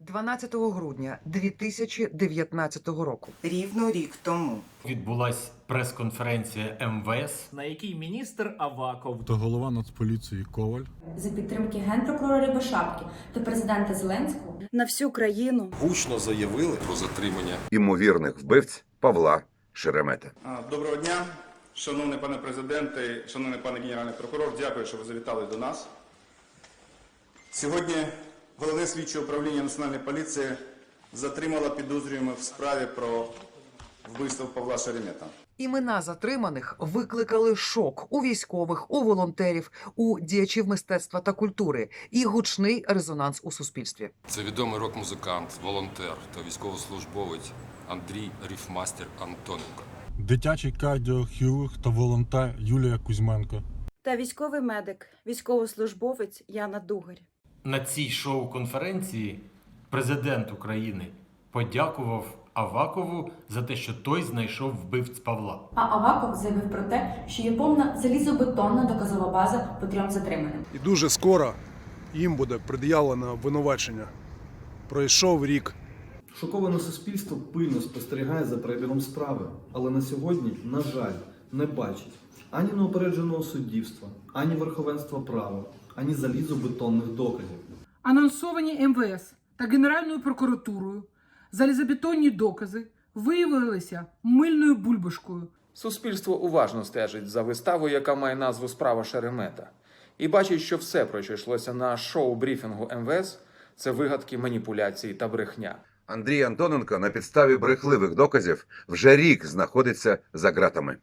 12 грудня 2019 року. Рівно рік тому Відбулась прес-конференція МВС. на якій міністр Аваков та голова Нацполіції Коваль за підтримки генпрокурора Рябошапки та президента Зеленського на всю країну. гучно заявили про затримання імовірних вбивць Павла Шеремета. Доброго дня, шановний пане президенте, шановний пане генеральний прокурор. Дякую, що ви завітали до нас. Сьогодні головне слідче управління Національної поліції затримало підозрюємо в справі про вбивство Павла Шеремета. Імена затриманих викликали шок у військових, у волонтерів, у діячів мистецтва та культури і гучний резонанс у суспільстві. це відомий рок-музикант, волонтер та військовослужбовець Андрій Ріфмастер Антоненко. дитячий кардіохірург та волонтер Юлія Кузьменко. Та військовий медик, військовослужбовець Яна Дугарь. На цій шоу-конференції президент України подякував Авакову за те, що той знайшов вбивць Павла. А Аваков заявив про те, що є повна залізобетонна доказова база по трьом затриманим. І дуже скоро їм буде пред'явлено обвинувачення. Пройшов рік. Шоковане суспільство пильно спостерігає за перебігом справи, але на сьогодні, на жаль, не бачить ані неупередженого суддівства, ані верховенства права, ані залізобетонних доказів. Анонсовані МВС та Генеральною прокуратурою залізобетонні докази виявилися мильною бульбашкою. Суспільство уважно стежить за виставою, яка має назву Справа Шеремета, і бачить, що все, про що йшлося на шоу-брифінгу МВС, це вигадки, маніпуляції та брехня. Андрій Антоненко на підставі брехливих доказів вже рік знаходиться за ґратами.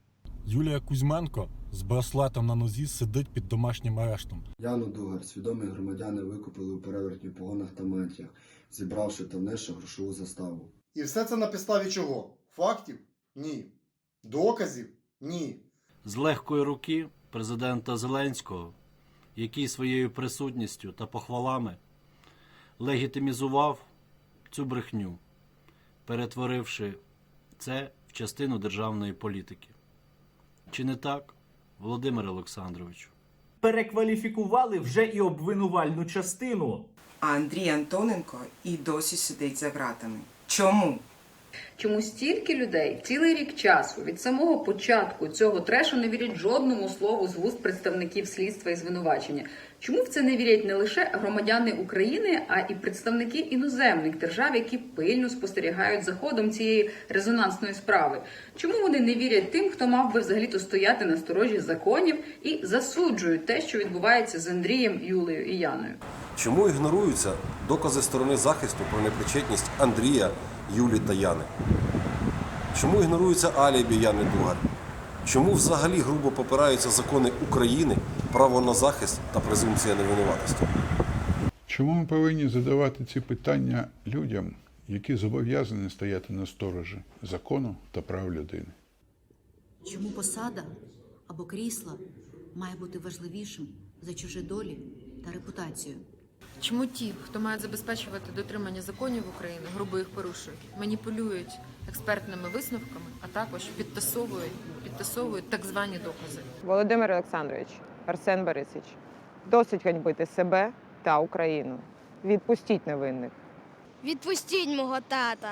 Юлія Кузьменко з браслетом на нозі сидить під домашнім арештом. Яну Дугар свідомі громадяни викупили у перевертні погонах та мантіях, зібравши та внесши грошову заставу. І все це на підставі чого? Фактів? Ні. Доказів? Ні. з легкої руки президента Зеленського, який своєю присутністю та похвалами легітимізував цю брехню, перетворивши це в частину державної політики. Чи не так, Володимир Олександрович. перекваліфікували вже і обвинувальну частину. А Андрій Антоненко і досі сидить за ґратами. Чому? Чому стільки людей цілий рік часу від самого початку цього трешу не вірять жодному слову з вуст представників слідства і звинувачення? Чому в це не вірять не лише громадяни України, а і представники іноземних держав, які пильно спостерігають за ходом цієї резонансної справи? Чому вони не вірять тим, хто мав би взагалі-то стояти на сторожі законів і засуджують те, що відбувається з Андрієм, Юлею і Яною? Чому ігноруються докази сторони захисту про непричетність Андрія, Юлі та Яни? Чому ігноруються алібі Яни Дугар? Чому взагалі грубо попираються закони України, право на захист та презумпція невинуватості? Чому ми повинні задавати ці питання людям, які зобов'язані стояти на сторожі закону та прав людини? Чому посада або крісло має бути важливішим за чужі долі та репутацію? Чому ті, хто мають забезпечувати дотримання законів України, грубо їх порушують, маніпулюють експертними висновками, а також підтасовують, підтасовують так звані докази? Володимир Олександрович, Арсен Борисович, досить ганьбити себе та Україну. Відпустіть невинних. Відпустіть мого тата.